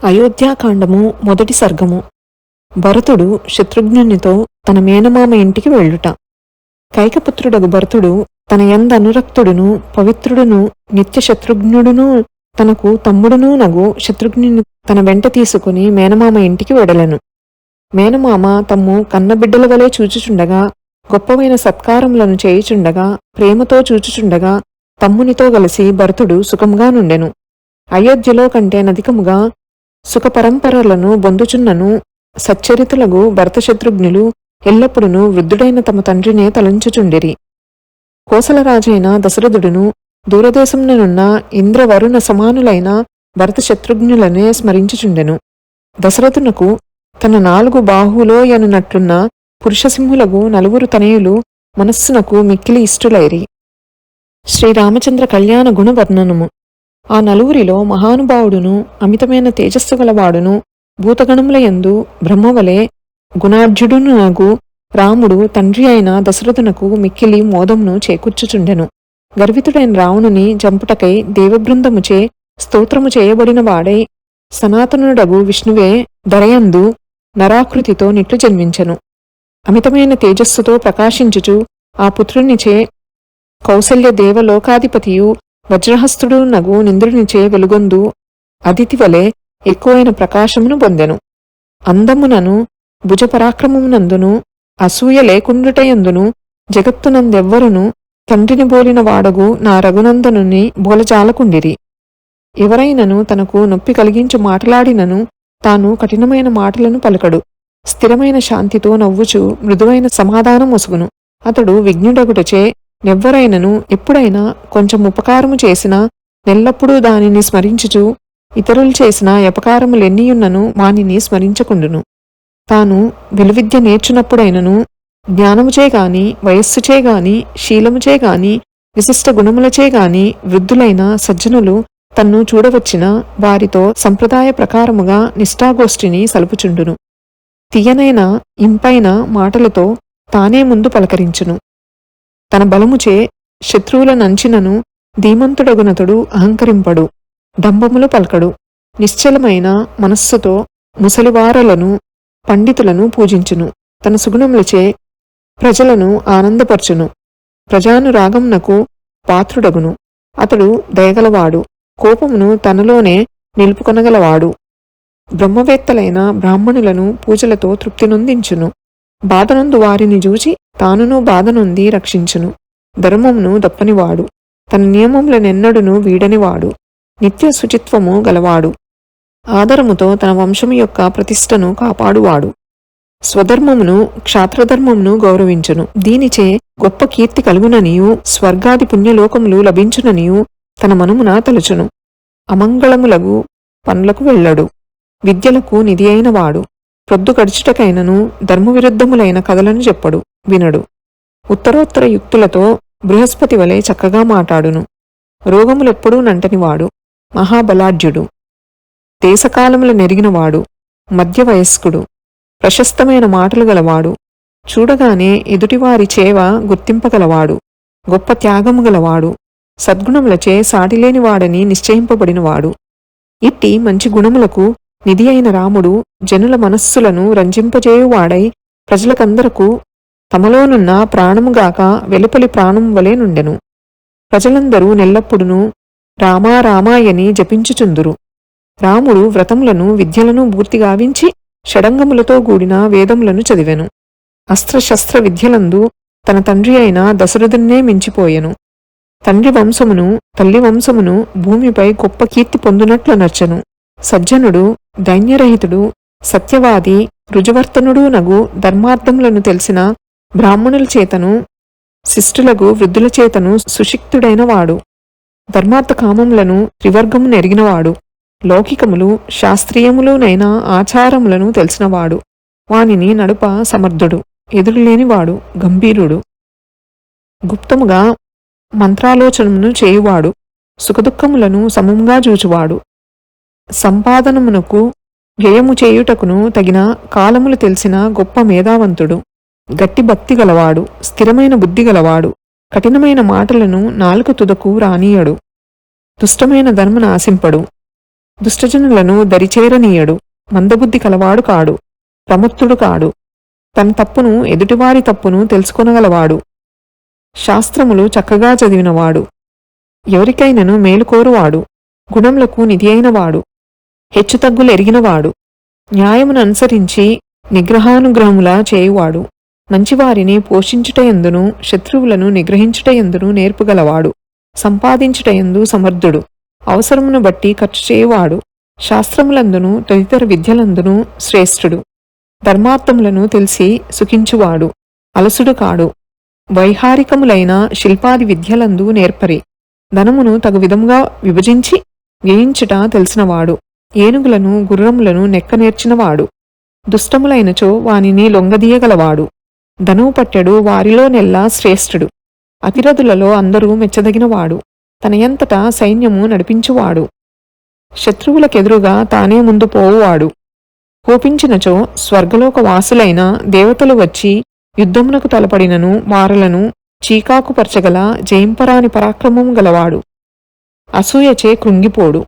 అయోధ్యాకాండము మొదటి సర్గము. భరతుడు శత్రుఘ్నునితో తన మేనమామ ఇంటికి వెళ్ళుట. కైకపుత్రుడగు భరతుడు తన యంద అనురక్తుడును పవిత్రుడును నిత్య శత్రుఘ్నుడును తనకు తమ్ముడును నగు శత్రుఘ్నుని తన వెంట తీసుకుని మేనమామ ఇంటికి వెడలను. మేనమామ తమ్ము కన్నబిడ్డల వలె చూచుచుండగా గొప్పవైన సత్కారములను చేయుచుండగా ప్రేమతో చూచుచుండగా తమ్మునితో కలిసి భరతుడు సుఖంగా నుండెను. అయోధ్యలో కంటే నధికముగా సుఖపరంపరలను బొందుచున్నను సచ్చరితులగు భరతశత్రుఘ్నులు ఎల్లప్పుడూ వృద్ధుడైన తమ తండ్రినే తలంచుచుండిరి. కోసలరాజైన దశరథుడును దూరదేశంనున్న ఇంద్రవరుణ సమానులైన భరతశత్రుఘ్నులనే స్మరించుచుండెను. దశరథునకు తన నాలుగు బాహులోయనున్నట్లున్న పురుషసింహులకు నలుగురు తనయులు మనస్సునకు మిక్కిలి ఇష్టులైరి. శ్రీరామచంద్ర కళ్యాణ గుణవర్ణనము. ఆ నలుగురిలో మహానుభావుడును అమితమైన తేజస్సు గలవాడును భూతగణముల యందు బ్రహ్మవలే గుణార్జుడును నగు రాముడు తండ్రి అయిన దశరథునకు మిక్కిలి మోదమును చేకూర్చుచుండెను. గర్వితుడైన రావణుని జంపుటకై దేవబృందముచే స్తోత్రము చేయబడిన వాడై సనాతనుడగు విష్ణువే దరయందు నరాకృతితో నిట్లు జన్మించెను. అమితమైన తేజస్సుతో ప్రకాశించుచు ఆ పుత్రునిచే కౌసల్య దేవలోకాధిపతియు వజ్రహస్తుడు నగు నింద్రునిచే వెలుగొందు అదితి వలె ఎక్కువైన ప్రకాశమును పొందెను. అందమునను భుజపరాక్రమమునందును అసూయ లేకుండుటయందును జగత్తునందెవ్వరును తండ్రిని బోలిన వాడగు నా రఘునందనుని బోలజాలకుండిరి. ఎవరైనను తనకు నొప్పి కలిగించు మాటలాడినను తాను కఠినమైన మాటలను పలకడు. స్థిరమైన శాంతితో నవ్వుచు మృదువైన సమాధానం ఒసుగును అతడు విఘ్నుడగుటచే నెవ్వరైనను ఎప్పుడైనా కొంచెం ఉపకారము చేసినా నెల్లప్పుడూ దానిని స్మరించుచు ఇతరులు చేసిన ఎపకారములెన్నియున్నను వానిని స్మరించకుండును. తాను విలువిద్య నేర్చునప్పుడైనను జ్ఞానముచే వయస్సుచేగాని వయస్సుచే శీలముచే విశిష్ట గుణములచేగాని వృద్ధులైన సజ్జనులు తన్ను చూడవచ్చిన వారితో సంప్రదాయ ప్రకారముగా నిష్ఠాగోష్ఠిని సలుపుచుండును. తీయనైన ఇంపైన మాటలతో తానే ముందు పలకరించును. తన బలముచే శత్రువుల నంచినను ధీమంతుడగునతడు అహంకరింపడు డంబములు పలకడు. నిశ్చలమైన మనస్సుతో ముసలివారలను పండితులను పూజించును. తన సుగుణములచే ప్రజలను ఆనందపరచును. ప్రజానురాగమునకు పాత్రుడగును. అతడు దయగలవాడు. కోపమును తనలోనే నిలుపుకొనగలవాడు. బ్రహ్మవేత్తలైన బ్రాహ్మణులను పూజలతో తృప్తినొందించును బాధనందు వారిని చూచి తానును బాధనొంది రక్షించును. ధర్మమును దప్పనివాడు. తన నియమములనెన్నడును వీడనివాడు. నిత్య శుచిత్వము గలవాడు. ఆదరముతో తన వంశము యొక్క ప్రతిష్టను కాపాడువాడు. స్వధర్మమును క్షాత్రధర్మమును గౌరవించును. దీనిచే గొప్ప కీర్తి కలుగుననియు స్వర్గాది పుణ్యలోకములు లభించుననియు తన మనమున తలుచును. అమంగళములగు పనులకు వెళ్ళడు. విద్యలకు నిధి అయినవాడు. ప్రొద్దు గడుచుటకైనను ధర్మవిరుద్ధములైన కథలను చెప్పడు వినడు. ఉత్తరోత్తర యుక్తులతో బృహస్పతి వలె చక్కగా మాటాడును. రోగములెప్పుడూ నంటనివాడు మహాబలాఢ్యుడు. దేశకాలముల నెరిగినవాడు మధ్య వయస్కుడు ప్రశస్తమైన మాటలు గలవాడు చూడగానే ఎదుటివారి చేవ గుర్తింపగలవాడు గొప్ప త్యాగము గలవాడు సద్గుణములచే సాటిలేనివాడని నిశ్చయింపబడినవాడు. ఇట్టి మంచి గుణములకు నిధి అయిన రాముడు జనుల మనస్సులను రంజింపజేయువాడై ప్రజలకందరకు తమలోనున్న ప్రాణముగాక వెలుపలి ప్రాణం వలె నుండెను. ప్రజలందరూ నెల్లప్పుడును రామా రామాయని జపించుచుందురు. రాముడు వ్రతములను విద్యలను పూర్తిగావించి షడంగములతో కూడిన వేదములను చదివెను. అస్త్రశస్త్ర విద్యలందు తన తండ్రి అయిన దశరథున్నే మించిపోయెను. తండ్రి వంశమును తల్లి వంశమును భూమిపై గొప్ప కీర్తి పొందునట్లు నర్చెను సజ్జనుడు దైన్యరహితుడు సత్యవాది రుజువర్తనుడు నగు ధర్మార్థములను తెలిసిన బ్రాహ్మణుల చేతను శిష్టులకు వృద్ధుల చేతను సుశిక్తుడైన వాడు ధర్మార్థ కామములను త్రివర్గము నెరిగినవాడు లౌకికములు శాస్త్రీయములునైన ఆచారములను తెలిసినవాడు. వానిని నడుప సమర్థుడు ఎదురులేనివాడు గంభీరుడు. గుప్తముగా మంత్రాలోచనమును చేయువాడు. సుఖదుఖములను సమంగా చూచువాడు సంపాదనమునకు వ్యయము చేయుటకును తగిన కాలములు తెలిసిన గొప్ప మేధావంతుడు గట్టి భక్తి గలవాడు స్థిరమైన బుద్ధి గలవాడు కఠినమైన మాటలను నాలుక తుదకు రానీయడు. దుష్టమైన ధర్మను ఆశింపడు దుష్టజనులను దరిచేరనీయడు. మందబుద్ధి కలవాడు కాడు. ప్రమత్తుడు కాడు. తన తప్పును ఎదుటివారి తప్పును తెలుసుకొనగలవాడు. శాస్త్రములు చక్కగా చదివినవాడు. ఎవరికైనను మేలుకోరువాడు. గుణములకు నిధి అయినవాడు హెచ్చుతగ్గులు ఎరిగినవాడు. న్యాయమును అనుసరించి నిగ్రహానుగ్రహములా చేయువాడు. మంచివారిని పోషించుటయందును శత్రువులను నిగ్రహించుటయందును నేర్పుగలవాడు. సంపాదించుటయందు సమర్థుడు. అవసరమును బట్టి ఖర్చు చేయువాడు. శాస్త్రములందును తదితర విద్యలందును శ్రేష్ఠుడు. ధర్మార్థములను తెలిసి సుఖించువాడు. అలసుడు కాడు. వైహారికములైన శిల్పాది విద్యలందు నేర్పరి. ధనమును తగు విధముగా విభజించి వ్యయించుట తెలిసినవాడు. ఏనుగులను గుర్రములను నెక్క నేర్చినవాడు. దుష్టములైనచో వానిని లొంగదీయగలవాడు. ధనువు పట్టెడు వారిలో నెల్లా శ్రేష్ఠుడు. అతిరథులలో అందరూ మెచ్చదగినవాడు. తనయంతటా సైన్యము నడిపించువాడు. శత్రువులకెదురుగా తానే ముందు పోవువాడు. కోపించినచో స్వర్గలోక వాసులైన దేవతలు వచ్చి యుద్ధమునకు తలపడినను వారలను చీకాకుపరచగల జయింపరాని పరాక్రమము గలవాడు. అసూయచే కృంగిపోడు.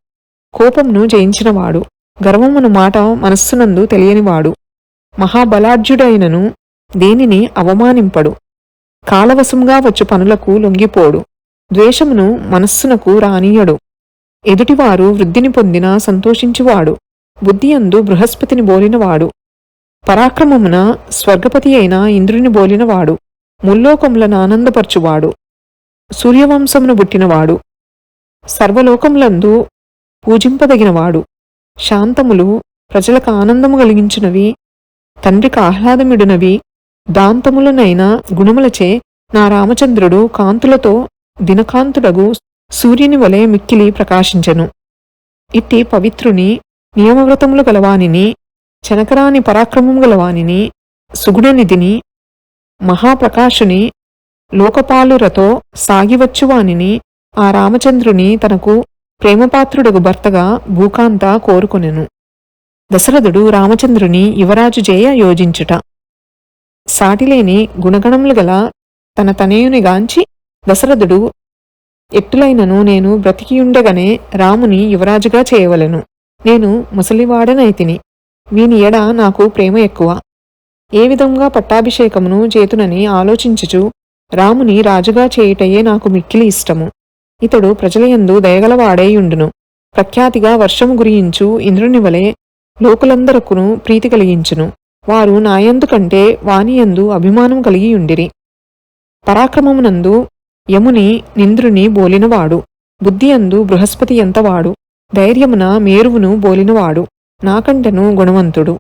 కోపంను జయించినవాడు గర్వమును మాట మనస్సునందు తెలియనివాడు. మహాబలాఢ్యుడైనను దేనిని అవమానింపడు? కాలవశంగా వచ్చు పనులకు లొంగిపోడు. ద్వేషమును మనస్సునకు రానీయడు. ఎదుటివారు వృద్ధిని పొందిన సంతోషించువాడు. బుద్ధియందు బృహస్పతిని బోలినవాడు. పరాక్రమమున స్వర్గపతి అయిన ఇంద్రుని బోలినవాడు. ముల్లోకములను ఆనందపరచువాడు. సూర్యవంశమును బుట్టినవాడు సర్వలోకములందు పూజింపదగినవాడు శాంతములు ప్రజలకు ఆనందము కలిగించినవి తండ్రికి ఆహ్లాదమిడునవి. దాంతములనైన గుణములచే నా రామచంద్రుడు కాంతులతో దినకాంతుడగు సూర్యుని వలె మిక్కిలి ప్రకాశించెను. ఇట్టి పవిత్రుని నియమవ్రతములు గలవానిని చనకరాని పరాక్రమము గలవానిని సుగుణనిధిని మహాప్రకాశుని లోకపాలురతో సాగివచ్చువానిని ఆ రామచంద్రుని తనకు ప్రేమపాత్రుడగు భర్తగా భూకాంత కోరుకొనెను. దశరథుడు రామచంద్రుని యువరాజు చేయ యోజించుట. సాటిలేని గుణగణములు గల తన తనయునిగాంచి దశరథుడు ఎట్టులైనను నేను బ్రతికియుండగనే రాముని యువరాజుగా చేయవలెను. నేను ముసలివాడనైతిని. వీని ఎడ నాకు ప్రేమ ఎక్కువ. ఏ విధంగా పట్టాభిషేకమును చేతునని ఆలోచించుచు రాముని రాజుగా చేయుటయే నాకు మిక్కిలి ఇష్టము. ఇతడు ప్రజలయందు దయగలవాడేయుండును. ప్రఖ్యాతిగా వర్షము గురించు ఇంద్రుని వలె లోకులందరకును ప్రీతి కలిగించును. వారు నాయందు కంటే వానియందు అభిమానం కలిగియుండిరి. పరాక్రమమునందు యముని నింద్రుని బోలినవాడు. బుద్ధియందు బృహస్పతి ఎంతవాడు. ధైర్యమున మేరువును బోలినవాడు. నాకంటను గుణవంతుడు.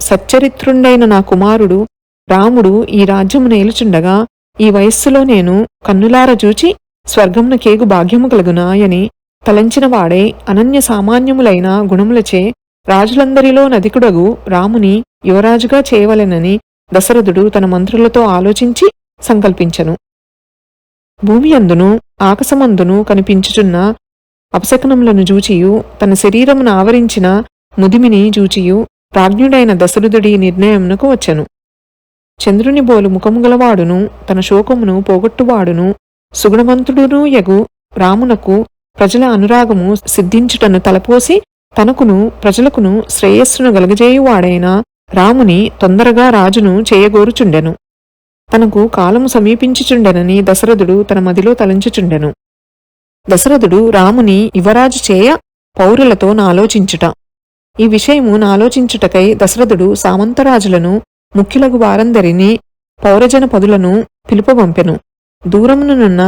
సచ్చరిత్రుండైన నా కుమారుడు రాముడు ఈ రాజ్యము నేలుచుండగా ఈ వయస్సులో నేను కన్నులార చూచి స్వర్గమున కేగు భాగ్యము కలుగునాయని తలంచినవాడే అనన్య సామాన్యములైన గుణములచే రాజులందరిలో నదికుడగు రాముని యువరాజుగా చేయవలెనని దశరథుడు తన మంత్రులతో ఆలోచించి సంకల్పించను. భూమి అందును ఆకాశమందును కనిపించుచున్న అపశకనములను జూచియు తన శరీరమును ఆవరించిన ముదిమిని జూచియు ప్రాజ్ఞుడైన దశరథుడి నిర్ణయమునకు వచ్చెను. చంద్రుని బోలు ముఖము గలవాడును తన శోకమును పోగొట్టువాడును సుగుణవంతుడును యగు రామునకు ప్రజల అనురాగము సిద్ధించుటను తలపోసి తనకును ప్రజలకును శ్రేయస్సును గలగజేయువాడైన రాముని తొందరగా రాజును చేయగోరుచుండెను. తనకు కాలము సమీపించుచుండెనని దశరథుడు తన మదిలో తలంచుచుండెను. దశరథుడు రాముని యువరాజు చేయ పౌరులతో నాలోచించుట. ఈ విషయము నాలోచించుటకై దశరథుడు సామంతరాజులను ముఖ్యులగు వారందరినీ పౌరజన పదులను పిలుపబంపెను దూరమునున్న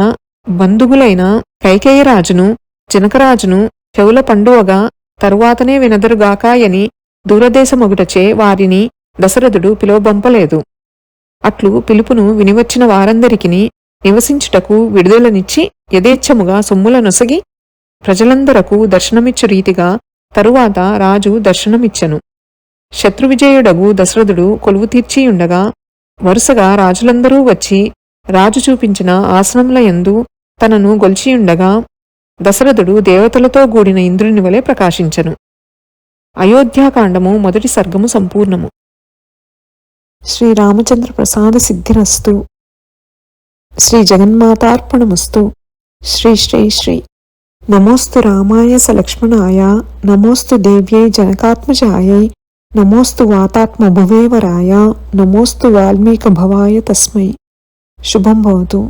బంధువులైన కైకేయరాజును జనకరాజును చెవుల పండువగా తరువాతనే వినదరుగాకాయని దూరదేశమొగుటచే వారిని దశరథుడు పిలువబంపలేదు. అట్లు పిలుపును వినివచ్చిన వారందరికిని నివసించుటకు విడుదలనిచ్చి యథేచ్ఛముగా సొమ్ముల నొసగి ప్రజలందరకు దర్శనమిచ్చు రీతిగా తరువాత రాజు దర్శనమిచ్చెను. శత్రువిజయుడగు దశరథుడు కొలువు తీర్చియుండగా వరుసగా రాజులందరూ వచ్చి రాజు చూపించిన ఆసనముల యందు తనను గొల్చియుండగా దశరథుడు దేవతలతో గూడిన ఇంద్రుని వలె ప్రకాశించెను. అయోధ్యాకాండము మొదటి సర్గము సంపూర్ణము. శ్రీరామచంద్ర ప్రసాద సిద్ధిరస్తు. శ్రీ జగన్మాతార్పణమస్తు. శ్రీ శ్రీ శ్రీ. నమోస్తు రామాయ సలక్ష్మణాయ. నమోస్తు దేవ్యై జనకాత్మజాయై. నమోస్తు వాతాత్మ భువేవరాయ నమోస్తు వాల్మీక భవాయ తస్మై. శుభం భవతు